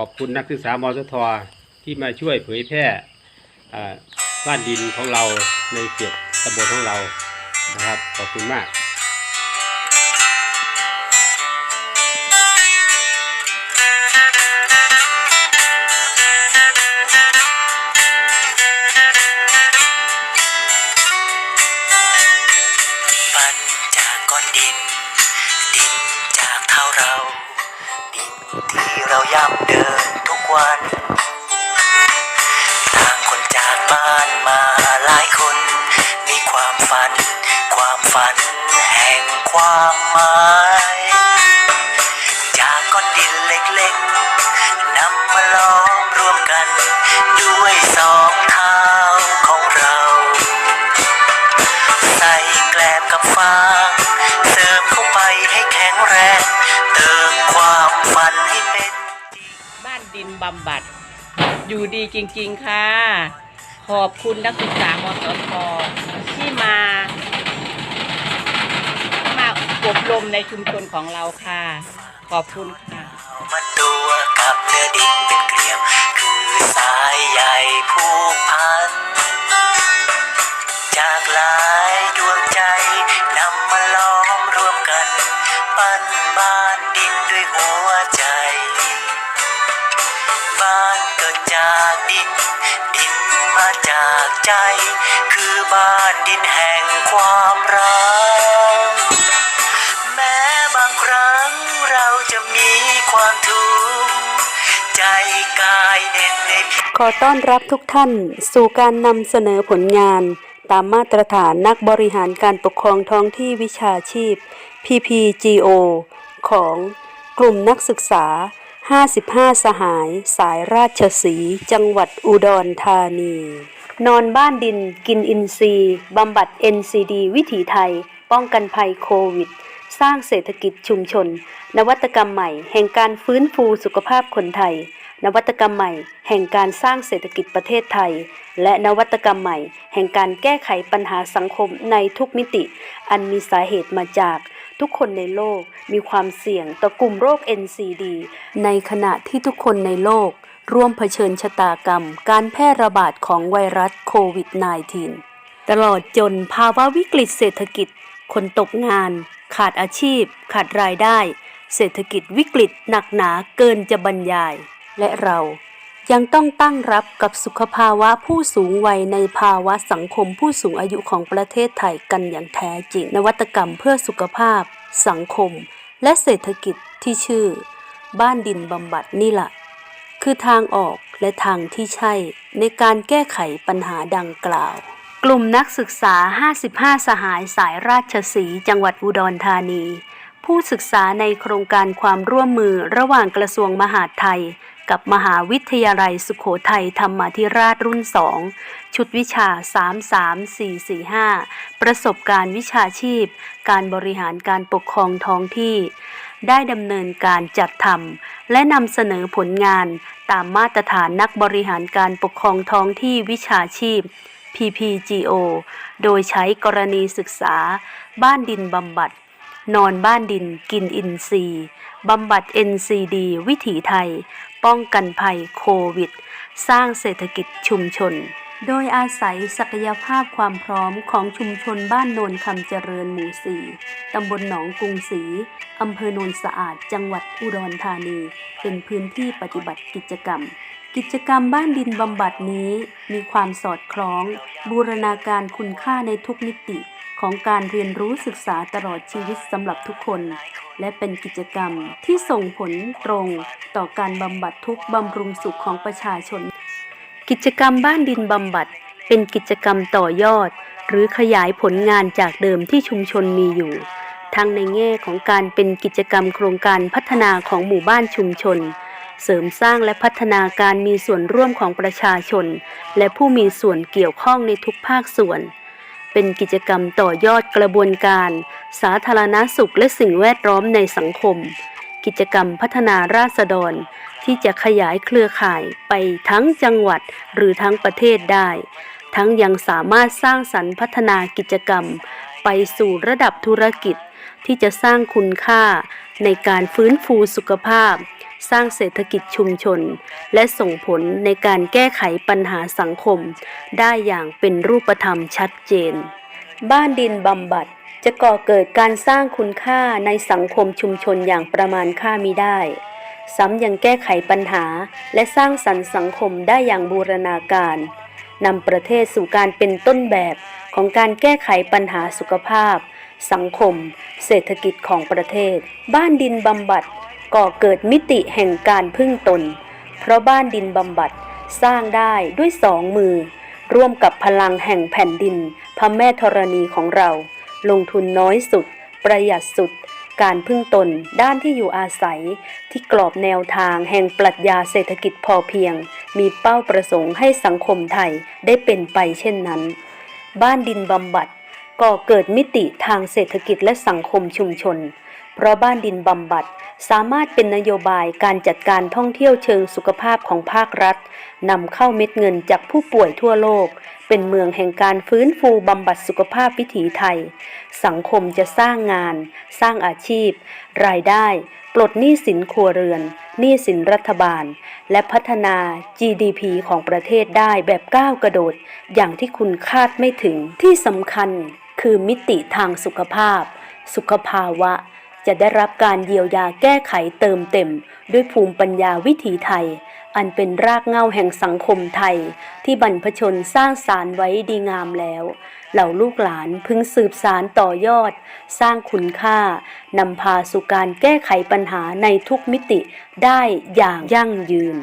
ขอบคุณนักศึกษามสทที่มาช่วยเผยแพร่บ้านดินของเราในเขตตำบลของเรานะครับ ขอบคุณมากปั้นจาก้อนดินดินจากเท้าเรา ที่เราย่ำเดินทุกวัน ทางคนจากบ้านมาหลายคน มีความฝัน ความฝันแห่งความหมาย บำบัด อยู่ดีจริง ๆ ค่ะ ขอบคุณนักศึกษามสทที่มา มาอบรมในชุมชนของเราค่ะ ขอบคุณค่ะ มันตัวกับเนื้อดินเป็นเกลียวคือสายใยผู้านดินแห่งความรัก แม้บางครั้งเราจะมีความทุกข์ใจกายเหน็ดเหนื่อยขอต้อนรับทุกท่านสู่การนำเสนอผลงาน ตามมาตรฐานนักบริหารการปกครองท้องที่วิชาชีพ PPGO ของกลุ่มนักศึกษา 55 สหาย สายราชสี จังหวัดอุดรธานี นอนบ้านดิน กินอินทรีย์บำบัด NCD วิถีไทย ป้องกันภัยโควิด สร้างเศรษฐกิจชุมชน นวัตกรรมใหม่ แห่งการฟื้นฟูสุขภาพคนไทย นวัตกรรมใหม่ แห่งการสร้างเศรษฐกิจประเทศไทย และนวัตกรรมใหม่ แห่งการแก้ไขปัญหาสังคมในทุกมิติ อันมีสาเหตุมาจากทุกคนในโลกมีความเสี่ยงต่อกลุ่มโรค NCD ในขณะที่ทุกคนในโลก ร่วมเผชิญชะตากรรมการแพร่ระบาดของไวรัสโควิด -19 ตลอดจนภาวะวิกฤตเศรษฐกิจ คนตกงาน ขาดอาชีพ ขาดรายได้ เศรษฐกิจวิกฤตหนักหนาเกินจะบรรยาย และเรายังต้องตั้งรับกับสุขภาวะผู้สูงวัยในภาวะสังคมผู้สูงอายุของประเทศไทยกันอย่างแท้จริง นวัตกรรมเพื่อสุขภาพ สังคม และเศรษฐกิจที่ชื่อ บ้านดินบำบัดนี่แหละ คือทางออกและทางที่ใช่ ในการแก้ไขปัญหาดังกล่าว กลุ่มนักศึกษา 55 สหายสายราชสีจังหวัดอุดรธานี ผู้ศึกษาในโครงการความร่วมมือระหว่างกระทรวงมหาดไทย กับมหาวิทยาลัยสุขโขทัยธรรมาธิราชรุ่น 2 ชุดวิชา 33445 ประสบการณ์วิชาชีพ การบริหารการปกครองท้องที่ ได้ดำเนินการจัดทำและนำเสนอผลงานตามมาตรฐานนักบริหารการปกครองท้องที่วิชาชีพ PPGO โดยใช้กรณีศึกษา บ้านดินบำบัด นอนบ้านดินกินอินทรีย์บำบัด NCD วิถีไทย ป้องกันภัยโควิด สร้างเศรษฐกิจชุมชน โดยอาศัยศักยภาพความพร้อมของชุมชนบ้านโนนคำเจริญหมู่สี่ตำบลหนองกรุงศรีอำเภอโนนสะอาด จังหวัดอุดรธานี เป็นพื้นที่ปฏิบัติกิจกรรม กิจกรรมบ้านดินบำบัดนี้มีความสอดคล้อง บูรณาการคุณค่าในทุกมิติของการเรียนรู้ศึกษาตลอดชีวิตสำหรับทุกคน และเป็นกิจกรรมที่ส่งผลตรงต่อการบำบัดทุกบำรุงสุขของประชาชน กิจกรรมบ้านดินบำบัด เป็นกิจกรรมต่อยอด หรือขยายผลงานจากเดิมที่ชุมชนมีอยู่ ทั้งในแง่ของการเป็นกิจกรรมโครงการพัฒนาของหมู่บ้านชุมชน เสริมสร้างและพัฒนาการมีส่วนร่วมของประชาชน และผู้มีส่วนเกี่ยวข้องในทุกภาคส่วน เป็นกิจกรรมต่อยอดกระบวนการ สาธารณสุขและสิ่งแวดล้อมในสังคม กิจกรรมพัฒนาราษฎร ที่จะขยายเครือข่ายไปทั้งจังหวัดหรือทั้งประเทศได้ ทั้งยังสามารถสร้างสรรค์พัฒนากิจกรรม ไปสู่ระดับธุรกิจ ที่จะสร้างคุณค่าในการฟื้นฟูสุขภาพ สร้างเศรษฐกิจชุมชน และส่งผลในการแก้ไขปัญหาสังคม ได้อย่างเป็นรูปธรรมชัดเจน บ้านดินบำบัดจะก่อเกิดการสร้างคุณค่าในสังคมชุมชนอย่างประมาณค่ามิได้ ซ้ำยังแก้ไขปัญหา และสร้างสรรค์สังคมได้อย่างบูรณาการนำประเทศสู่การเป็นต้นแบบของการแก้ไขปัญหาสุขภาพ สังคม เศรษฐกิจของประเทศ บ้านดินบำบัดก่อเกิดมิติแห่งการพึ่งตน เพราะบ้านดินบำบัดสร้างได้ด้วยสองมือ ร่วมกับพลังแห่งแผ่นดิน พระแม่ธรณีของเรา ลงทุนน้อยสุด ประหยัดสุด การพึ่งตนด้านที่อยู่อาศัย ที่กรอบแนวทางแห่งปรัชญาเศรษฐกิจพอเพียง มีเป้าประสงค์ให้สังคมไทยได้เป็นไปเช่นนั้น บ้านดินบำบัดก่อเกิดมิติทางเศรษฐกิจและสังคมชุมชน เพราะบ้านดินบำบัดสามารถเป็นนโยบายการจัดการท่องเที่ยวเชิงสุขภาพของภาครัฐนำเข้าเม็ดเงินจากผู้ป่วยทั่วโลก เป็นเมืองแห่งการฟื้นฟูบำบัดสุขภาพวิถีไทย สังคมจะสร้างงาน สร้างอาชีพ รายได้ ปลดหนี้สินครัวเรือน หนี้สินรัฐบาล และพัฒนา GDP ของประเทศได้แบบก้าวกระโดด อย่างที่คุณคาดไม่ถึง ที่สำคัญคือมิติทางสุขภาพ สุขภาวะ จะได้รับการเยียวยาแก้ไขเติมเต็ม ด้วยภูมิปัญญาวิถีไทย อันเป็นรากเหง้าแห่งสังคมไทย ที่บรรพชนสร้างสารไว้ดีงามแล้ว เหล่าลูกหลานพึงสืบสารต่อยอด สร้างคุณค่านำพาสู่การแก้ไขปัญหาในทุกมิติได้อย่างยั่งยืน